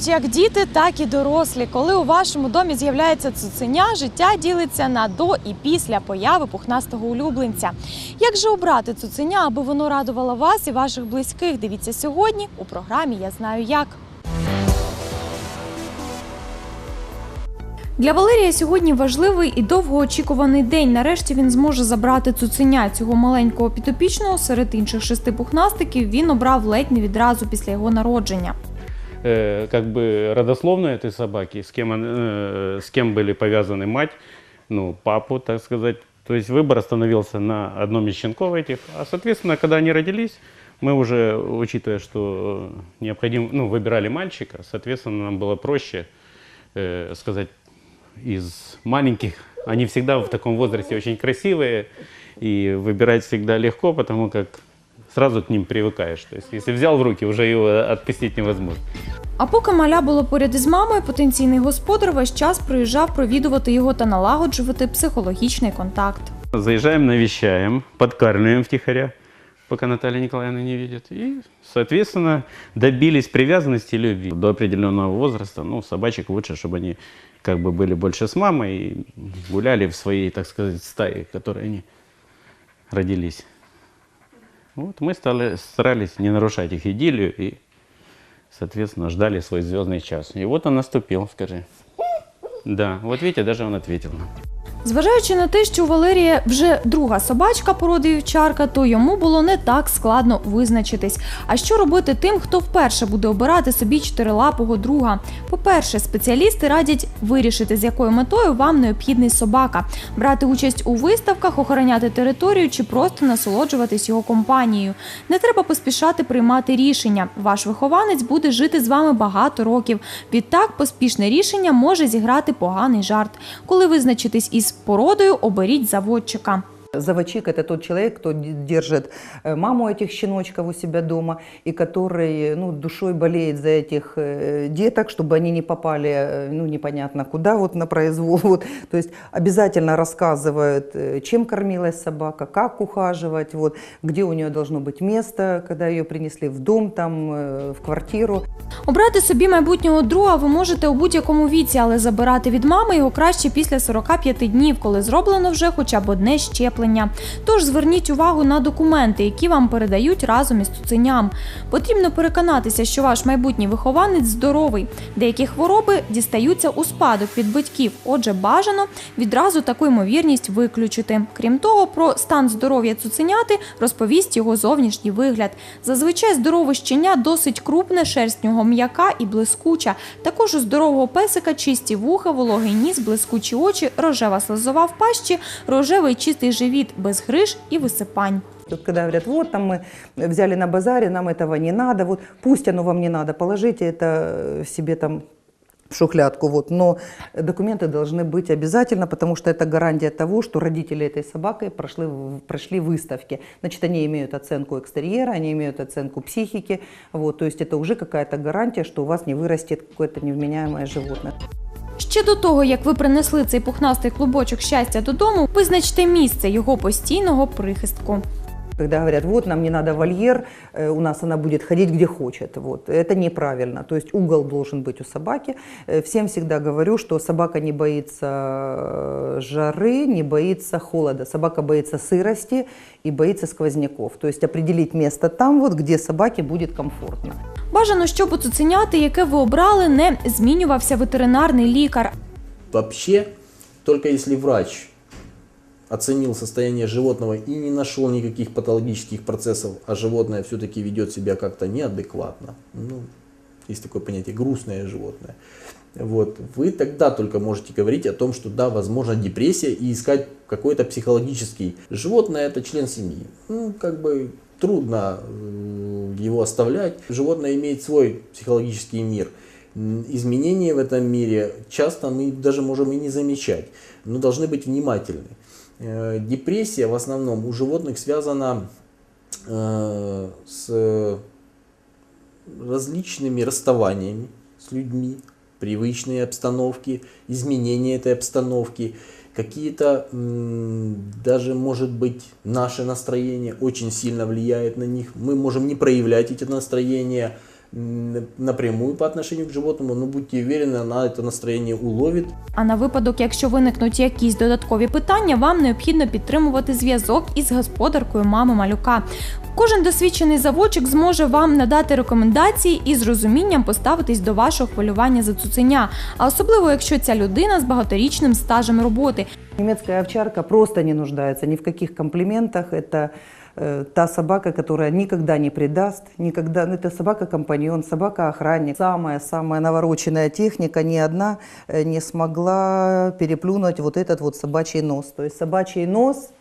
кажуть як діти, так і дорослі. Коли у вашому домі з'являється цуценя, життя ділиться на до і після появи пухнастого улюбленця. Як же обрати цуценя, аби воно радувало вас і ваших близьких? Дивіться сьогодні у програмі Я знаю як. Для Валерія сьогодні важливий і довгоочікуваний день. Нарешті він зможе забрати цуценя цього маленького підопічного серед інших шести пухнастиків. Він обрав ледь не відразу після його народження. Э, как бы родословную этой собаки, с кем, он, э, с кем были повязаны мать, ну, папу, так сказать. То есть выбор остановился на одном из щенков этих. А, соответственно, когда они родились, мы уже, учитывая, что необходимо, ну, выбирали мальчика, соответственно, нам было проще э, сказать из маленьких. Они всегда в таком возрасте очень красивые, и выбирать всегда легко, потому как сразу к ним привыкаешь. То есть, если взял в руки, уже его отпустить невозможно. А поки маля було поряд із мамою, потенційний господар весь час приїжджав провідувати його та налагоджувати психологічний контакт. Заезжаем, навещаем, подкармливаем втихаря, пока Наталья Николаевна не видит. И, соответственно, добились привязанности и любви. До определенного возраста, ну, собачек лучше, чтобы они как бы были больше с мамой и гуляли в своей, так сказать, стае, в которой они родились. Вот мы стали, старались не нарушать их идиллию и, соответственно, ждали свой звездный час. И вот он наступил, скажи. Да, вот видите, даже он ответил нам. Зважаючи на те, що у Валерія вже друга собачка породи вівчарка, то йому було не так складно визначитись. А що робити тим, хто вперше буде обирати собі чотирилапого друга? По-перше, спеціалісти радять вирішити, з якою метою вам необхідний собака, брати участь у виставках, охороняти територію чи просто насолоджуватись його компанією. Не треба поспішати приймати рішення. Ваш вихованець буде жити з вами багато років. Відтак, поспішне рішення може зіграти поганий жарт. Коли визначитесь із породою, оберіть заводчика. Заводчик – это тот человек, кто д- держит э, маму этих щеночков у себя дома и который ну, душой болеет за этих э, деток, чтобы они не попали э, ну, непонятно куда, вот на произвол. Вот. То есть обязательно рассказывают, э, чем кормилась собака, как ухаживать, вот, где у нее должно быть место, когда ее принесли в дом, там, э, в квартиру. Обрати собі майбутнього друга ви можете у будь-якому віці, але забирати від мами його краще після 45 днів, коли зроблено вже хоча б одне щеплення. Тож зверніть увагу на документи, які вам передають разом із цуценям. Потрібно переконатися, що ваш майбутній вихованець здоровий. Деякі хвороби дістаються у спадок від батьків, отже, бажано відразу таку ймовірність виключити. Крім того, про стан здоров'я цуценяти розповість його зовнішній вигляд. Зазвичай здорове щеня досить крупне, шерсть нього м'яка і блискуча. Також у здорового песика чисті вуха, вологий ніс, блискучі очі, рожева слизова в пащі, рожевий чистий живіт без гриж і висипань. Вот когда говорят, вот там мы взяли на базаре, нам этого не надо, вот пусть оно вам не надо, положите это э, себе там в шухлядку, вот. но документы должны быть обязательно, потому что это гарантия того, что родители этой собакой прошли, в- прошли выставки. Значит, они имеют оценку экстерьера, они имеют оценку психики, вот, то есть это уже какая-то гарантия, что у вас не вырастет какое-то невменяемое животное. Ще до того, як ви принесли цей пухнастий клубочок щастя додому, визначте місце його постійного прихистку Когда говорят, вот нам не надо вольер, э, у нас она будет ходить где хочет. Вот. Это неправильно. То есть угол должен быть у собаки. Э, Всем всегда говорю, что собака не боится э, жары, не боится холода. Собака боится сырости и боится сквозняков. То есть определить место там, вот, где собаке будет комфортно. Бажано, щоб у цуценяти, яке ви обрали, не змінювався ветеринарний лікар. Вообще, только если врач оценил состояние животного и не нашел никаких патологических процессов, а животное все-таки ведет себя как-то неадекватно, ну, есть такое понятие грустное животное, вот, вы тогда только можете говорить о том, что да, возможно депрессия и искать какой-то психологический. Животное это член семьи. Ну, как бы трудно э, его оставлять. Животное имеет свой психологический мир. Изменения в этом мире часто мы даже можем и не замечать, но должны быть внимательны. Э, Депрессия в основном у животных связана э, с различными расставаниями с людьми, привычные обстановки, изменения этой обстановки, какие-то даже, может быть, наше настроение очень сильно влияет на них. Мы можем не проявлять эти настроения, напрямую по отношению к животному, но будьте уверены, она это настроение уловит А на випадок, якщо виникнуть якісь додаткові питання, вам необхідно підтримувати зв'язок із господаркою мами малюка. Кожен досвідчений заводчик зможе вам надати рекомендації і з розумінням поставитись до вашого хвилювання за цуценя, а особливо якщо ця людина з багаторічним стажем роботи. Немецкая овчарка просто не нуждается ни в каких комплиментах. Это э, та собака, которая никогда не предаст, никогда, ну, это собака-компаньон, собака-охранник. Самая-самая навороченная техника, ни одна э, не смогла переплюнуть вот этот вот собачий нос. То есть собачий нос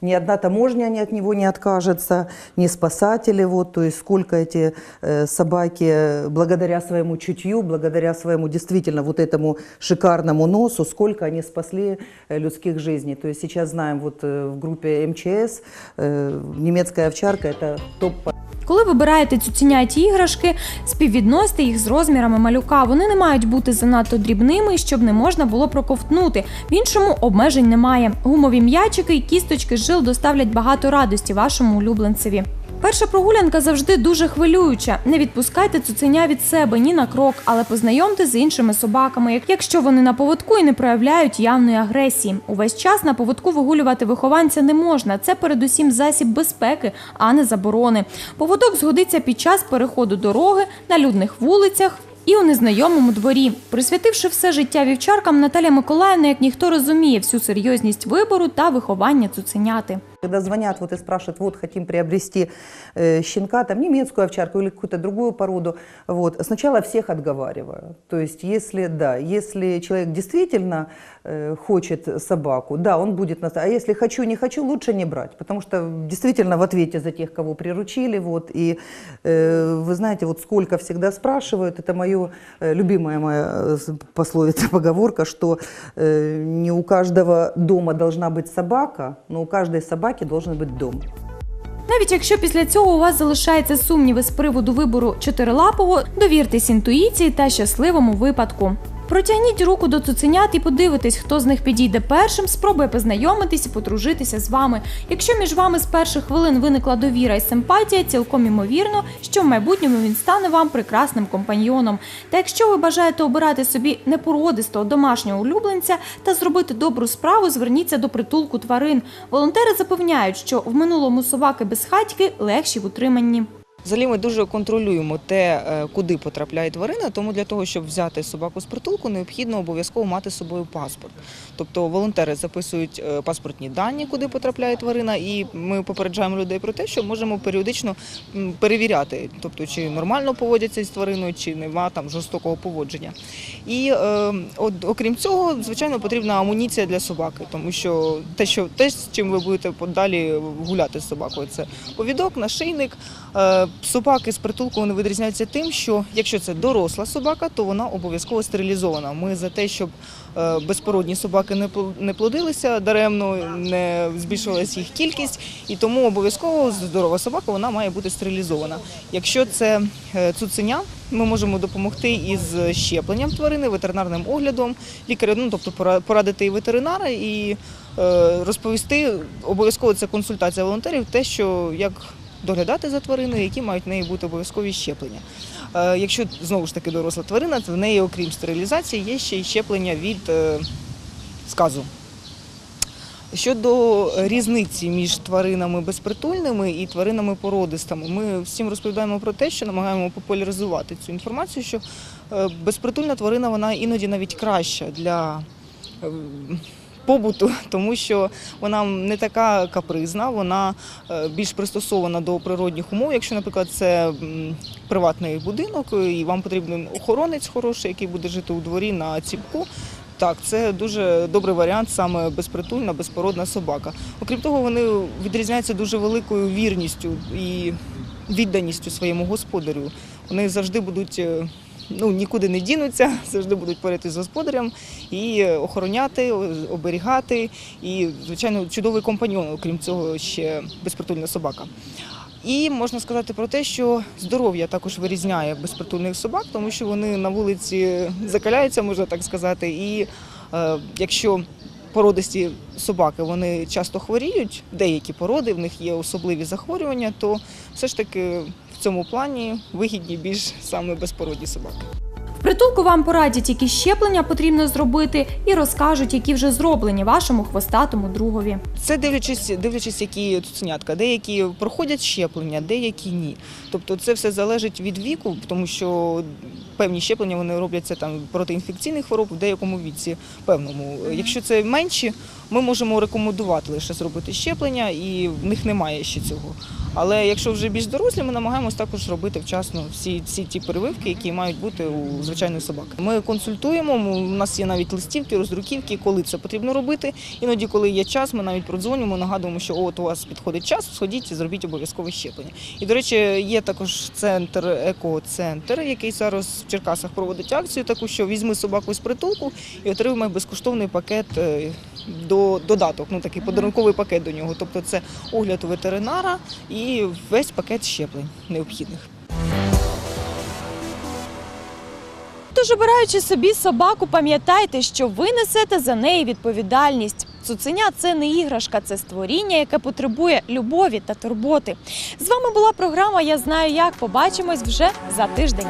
ни одна таможня не от него не откажется, ни спасатели. Вот, то есть сколько эти э, собаки, э, благодаря своему чутью, благодаря своему действительно вот этому шикарному носу, сколько они спасли э, людских жизней. То есть сейчас знаем вот э, в группе МЧС э, немецкая овчарка это топ Коли вибираєте цуценяті іграшки, співвідносьте їх з розмірами малюка. Вони не мають бути занадто дрібними, щоб не можна було проковтнути. В іншому обмежень немає. Гумові м'ячики і кісточки жил доставлять багато радості вашому улюбленцеві. Перша прогулянка завжди дуже хвилююча. Не відпускайте цуценя від себе ні на крок, але познайомте з іншими собаками, якщо вони на поводку і не проявляють явної агресії. Увесь час на поводку вигулювати вихованця не можна. Це передусім засіб безпеки, а не заборони. Поводок згодиться під час переходу дороги на людних вулицях. І у незнайомому дворі, присвятивши все життя вівчаркам, Наталя Миколаївна, як ніхто розуміє всю серйозність вибору та виховання цуценяти. Когда звонят вот и спрашивают, вот хотим приобрести э, щенка, там немецкую овчарку или какую-то другую породу, вот, сначала всех отговариваю. То есть если, да, если человек действительно э, хочет собаку, да, он будет, на... а если хочу, не хочу, лучше не брать, потому что действительно в ответе за тех, кого приручили, вот, и э, вы знаете, вот сколько всегда спрашивают, это мое э, любимая моя э, пословица, поговорка, что э, не у каждого дома должна быть собака, но у каждой собаки должен быть дом. Навіть якщо після цього у вас залишаються сумніви з приводу вибору чотирилапого, довіртесь інтуїції та щасливому випадку. Протягніть руку до цуценят і подивитесь, хто з них підійде першим, спробує познайомитись і подружитися з вами. Якщо між вами з перших хвилин виникла довіра і симпатія, цілком імовірно, що в майбутньому він стане вам прекрасним компаньйоном. Та якщо ви бажаєте обирати собі непородистого домашнього улюбленця та зробити добру справу, зверніться до притулку тварин. Волонтери запевняють, що в минулому собаки без хатьки легші в утриманні. Взагалі ми дуже контролюємо те, е, куди потрапляє тварина, тому для того, щоб взяти собаку з притулку, необхідно обов'язково мати з собою паспорт. Тобто волонтери записують е, паспортні дані, куди потрапляє тварина, і ми попереджаємо людей про те, що можемо періодично перевіряти, тобто чи нормально поводяться з твариною, чи нема там жорстокого поводження. І е, от, окрім цього, звичайно, потрібна амуніція для собаки, тому що те, що те, з чим ви будете подалі гуляти з собакою, це повідок, нашийник. Е, Собаки з притулку вони відрізняються тим, що якщо це доросла собака, то вона обов'язково стерилізована. Ми за те, щоб е, безпородні собаки не пл- плодилися даремно, не збільшувалася їх кількість, і тому обов'язково здорова собака вона має бути стерилізована. Якщо це е, цуценя, ми можемо допомогти із щепленням тварини, ветеринарним оглядом, лікаря, ну тобто пора- порадити і ветеринара і е, розповісти обов'язково це консультація волонтерів, те, що як доглядати за твариною, які мають в неї бути обов'язкові щеплення. Е, Якщо знову ж таки доросла тварина, то в неї, окрім стерилізації, є ще й щеплення від е, сказу. Щодо різниці між тваринами безпритульними і тваринами породистими, ми всім розповідаємо про те, що намагаємо популяризувати цю інформацію, що е, безпритульна тварина вона іноді навіть краща для побуту, тому що вона не така капризна, вона е, більш пристосована до природних умов. Якщо, наприклад, це приватний будинок, і вам потрібен охоронець хороший, який буде жити у дворі на ціпку. Так, це дуже добрий варіант, саме безпритульна, безпородна собака. Окрім того, вони відрізняються дуже великою вірністю і відданістю своєму господарю. Вони завжди будуть е, ну, нікуди не дінуться, завжди будуть поряд із господарем і охороняти, оберігати. І, звичайно, чудовий компаньон, окрім цього, ще безпритульна собака. І можна сказати про те, що здоров'я також вирізняє безпритульних собак, тому що вони на вулиці закаляються, можна так сказати. І е, якщо породисті собаки вони часто хворіють, деякі породи, в них є особливі захворювання, то все ж таки цьому плані вигідні більш саме безпородні собаки. Притулку вам порадять, які щеплення потрібно зробити, і розкажуть, які вже зроблені вашому хвостатому другові. Це дивлячись, дивлячись, які цуценятка. Деякі проходять щеплення, деякі ні. Тобто це все залежить від віку, тому що певні щеплення вони робляться там проти інфекційних хвороб в деякому віці певному. Якщо це менші, ми можемо рекомендувати лише зробити щеплення, і в них немає ще цього. Але якщо вже більш дорослі, ми намагаємось також робити вчасно всі, всі ті прививки, які мають бути у звичайної собаки. Ми консультуємо. У нас є навіть листівки, роздруківки, коли це потрібно робити. Іноді, коли є час, ми навіть продзвонюємо, нагадуємо, що от у вас підходить час, сходіть і зробіть обов'язкове щеплення. І, до речі, є також центр екоцентр, який зараз в Черкасах проводить акцію, таку що візьми собаку з притулку і отримай безкоштовний пакет е, до додаток, ну такий подарунковий пакет до нього. Тобто це огляд у ветеринара і весь пакет щеплень необхідних. Тож, обираючи собі собаку, пам'ятайте, що ви несете за неї відповідальність. Цуценя це не іграшка, це створіння, яке потребує любові та турботи. З вами була програма Я знаю як. Побачимось вже за тиждень.